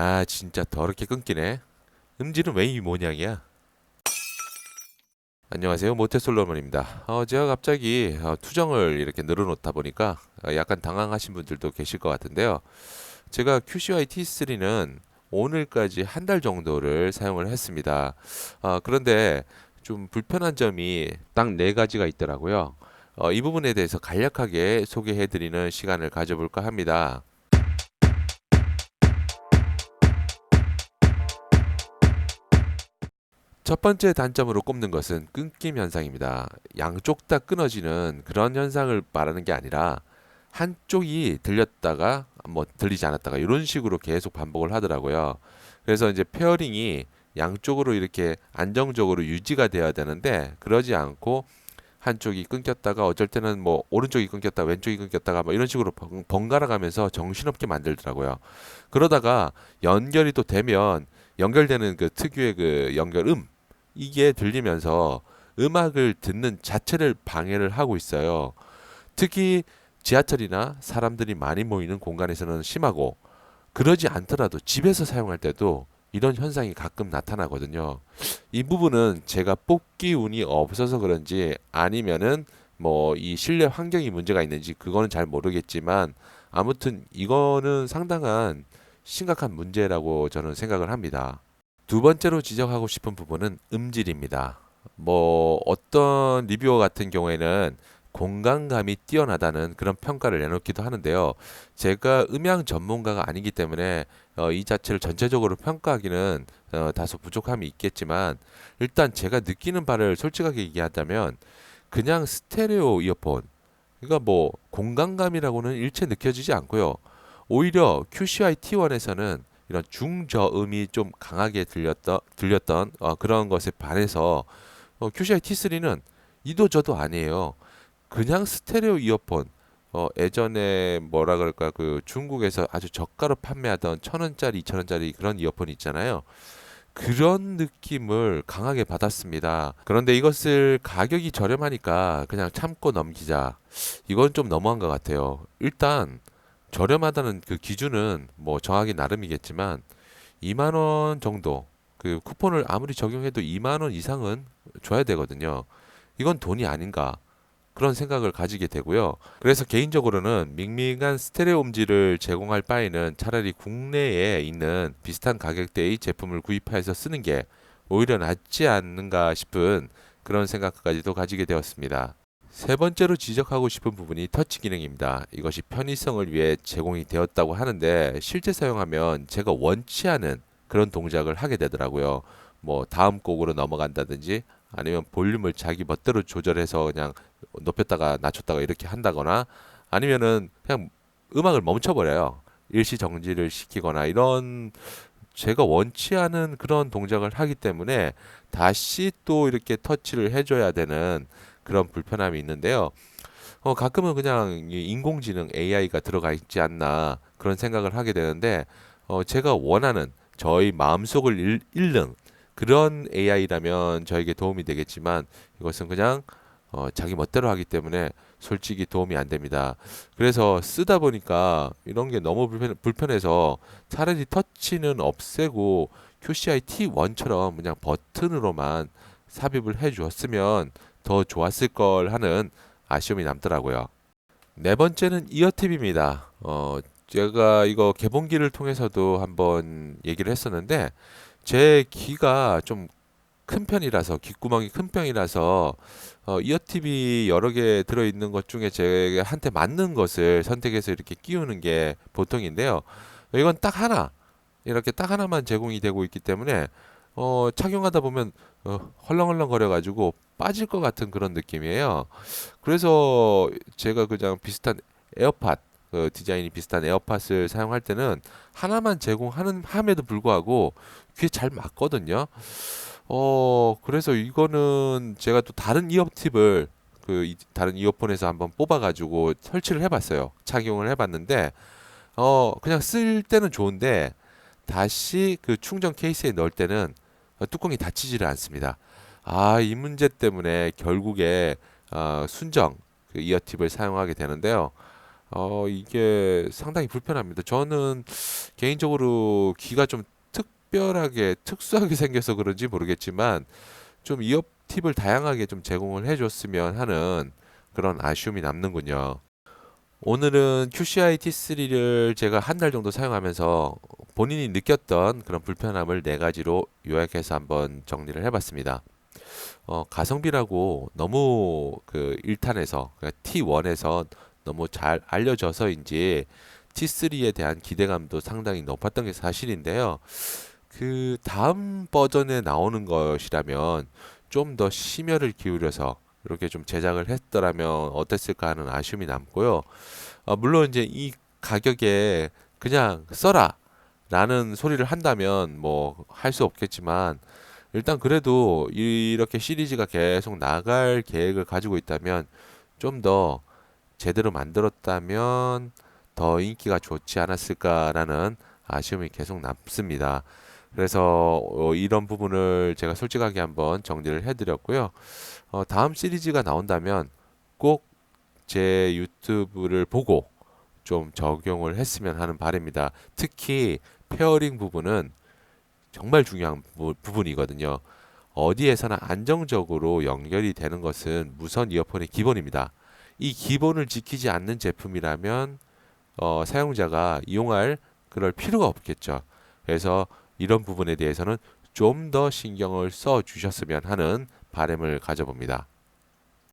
아 진짜 더럽게 끊기네. 음질은 왜 이 모양이야? 안녕하세요 모태솔로몬입니다. 어, 제가 갑자기 어, 투정을 이렇게 늘어놓다 보니까 어, 약간 당황하신 분들도 계실 것 같은데요. 제가 QCY T3는 오늘까지 한 달 정도를 사용을 했습니다. 어, 그런데 좀 불편한 점이 딱 네 가지가 있더라고요. 어, 이 부분에 대해서 간략하게 소개해드리는 시간을 가져볼까 합니다. 첫 번째 단점으로 꼽는 것은 끊김 현상입니다. 양쪽 다 끊어지는 그런 현상을 말하는 게 아니라 한쪽이 들렸다가 뭐 들리지 않았다가 이런 식으로 계속 반복을 하더라고요. 그래서 이제 페어링이 양쪽으로 이렇게 안정적으로 유지가 돼야 되는데 그러지 않고 한쪽이 끊겼다가 어쩔 때는 뭐 오른쪽이 끊겼다 왼쪽이 끊겼다가 뭐 이런 식으로 번- 번갈아 가면서 정신없게 만들더라고요. 그러다가 연결이 또 되면 연결되는 그 특유의 그 연결음 이게 들리면서 음악을 듣는 자체를 방해를 하고 있어요. 특히 지하철이나 사람들이 많이 모이는 공간에서는 심하고 그러지 않더라도 집에서 사용할 때도 이런 현상이 가끔 나타나거든요. 이 부분은 제가 뽑기 운이 없어서 그런지 아니면은 뭐 이 실내 환경이 문제가 있는지 그거는 잘 모르겠지만 아무튼 이거는 상당한 심각한 문제라고 저는 생각을 합니다. 두 번째로 지적하고 싶은 부분은 음질입니다. 뭐 어떤 리뷰어 같은 경우에는 공간감이 뛰어나다는 그런 평가를 내놓기도 하는데요. 제가 음향 전문가가 아니기 때문에 어, 이 자체를 전체적으로 평가하기는 어, 다소 부족함이 있겠지만 일단 제가 느끼는 바를 솔직하게 얘기하자면 그냥 스테레오 이어폰 그러니까 뭐 공간감이라고는 일체 느껴지지 않고요. 오히려 QCI T1에서는 이런 중저음이 좀 강하게 들렸던 들렸던 어, 그런 것에 반해서 어, QCI T3는 이도 저도 아니에요. 그냥 스테레오 이어폰. 어, 예전에 뭐라 그럴까 그 중국에서 아주 저가로 판매하던 천 원짜리, 이천 원짜리 그런 이어폰 있잖아요. 그런 느낌을 강하게 받았습니다. 그런데 이것을 가격이 저렴하니까 그냥 참고 넘기자. 이건 좀 너무한 것 같아요. 일단 저렴하다는 그 기준은 뭐 정하기 나름이겠지만 2만 원 정도 그 쿠폰을 아무리 적용해도 2만 원 이상은 줘야 되거든요. 이건 돈이 아닌가 그런 생각을 가지게 되고요. 그래서 개인적으로는 밍밍한 스테레오 음질을 제공할 바에는 차라리 국내에 있는 비슷한 가격대의 제품을 구입해서 쓰는 게 오히려 낫지 않는가 싶은 그런 생각까지도 가지게 되었습니다. 세 번째로 지적하고 싶은 부분이 터치 기능입니다. 이것이 편의성을 위해 제공이 되었다고 하는데 실제 사용하면 제가 원치 않은 그런 동작을 하게 되더라고요. 뭐 다음 곡으로 넘어간다든지 아니면 볼륨을 자기 멋대로 조절해서 그냥 높였다가 낮췄다가 이렇게 한다거나 아니면은 그냥 음악을 멈춰버려요. 일시 정지를 시키거나 이런 제가 원치 않은 그런 동작을 하기 때문에 다시 또 이렇게 터치를 해줘야 되는 그런 불편함이 있는데요. 어, 가끔은 그냥 이 인공지능 AI가 들어가 있지 않나 그런 생각을 하게 되는데 어, 제가 원하는 저희 마음속을 읽- 읽는 그런 AI라면 저에게 도움이 되겠지만 이것은 그냥 어, 자기 멋대로 하기 때문에 솔직히 도움이 안 됩니다. 그래서 쓰다 보니까 이런 게 너무 불편, 불편해서 차라리 터치는 없애고 QCI T1처럼 그냥 버튼으로만 삽입을 해 주었으면 더 좋았을 걸 하는 아쉬움이 남더라고요. 네 번째는 이어팁입니다. 어, 제가 이거 개봉기를 통해서도 한번 얘기를 했었는데 제 귀가 좀 큰 편이라서 귓구멍이 큰 편이라서 어, 이어팁이 여러 개 들어 있는 것 중에 제가 한테 맞는 것을 선택해서 이렇게 끼우는 게 보통인데요. 이건 딱 하나 이렇게 딱 하나만 제공이 되고 있기 때문에 어, 착용하다 보면 어, 헐렁헐렁 거려가지고 빠질 것 같은 그런 느낌이에요. 그래서 제가 그냥 비슷한 에어팟 그 디자인이 비슷한 에어팟을 사용할 때는 하나만 제공하는 함에도 불구하고 귀에 잘 맞거든요. 어 그래서 이거는 제가 또 다른 이어 팁을 그 이- 다른 이어폰에서 한번 뽑아가지고 설치를 해봤어요. 착용을 해봤는데 어 그냥 쓸 때는 좋은데 다시 그 충전 케이스에 넣을 때는 어, 뚜껑이 닫히지를 않습니다. 아 이 문제 때문에 결국에 어, 순정 그 이어팁을 사용하게 되는데요. 어, 이게 상당히 불편합니다. 저는 개인적으로 귀가 좀 특별하게 특수하게 생겨서 그런지 모르겠지만 좀 이어 팁을 다양하게 좀 제공을 해줬으면 하는 그런 아쉬움이 남는군요. 오늘은 QCI T3를 제가 한 달 정도 사용하면서 본인이 느꼈던 그런 불편함을 네 가지로 요약해서 한번 정리를 해봤습니다. 어, 가성비라고 너무 그 1탄에서 그러니까 T1에서 너무 잘 알려져서인지 T3에 대한 기대감도 상당히 높았던 게 사실인데요. 그 다음 버전에 나오는 것이라면 좀 더 심혈을 기울여서 이렇게 좀 제작을 했더라면 어땠을까 하는 아쉬움이 남고요. 어, 물론 이제 이 가격에 그냥 써라 라는 소리를 한다면 뭐 할 수 없겠지만 일단 그래도 이렇게 시리즈가 계속 나갈 계획을 가지고 있다면 좀 더 제대로 만들었다면 더 인기가 좋지 않았을까라는 아쉬움이 계속 남습니다. 그래서 어, 이런 부분을 제가 솔직하게 한번 정리를 해드렸고요. 어, 다음 시리즈가 나온다면 꼭 제 유튜브를 보고 좀 적용을 했으면 하는 바람입니다. 특히 페어링 부분은 정말 중요한 부, 부분이거든요. 어디에서나 안정적으로 연결이 되는 것은 무선 이어폰의 기본입니다. 이 기본을 지키지 않는 제품이라면 어, 사용자가 이용할 그럴 필요가 없겠죠. 그래서 이런 부분에 대해서는 좀 더 신경을 써 주셨으면 하는 바람을 가져봅니다.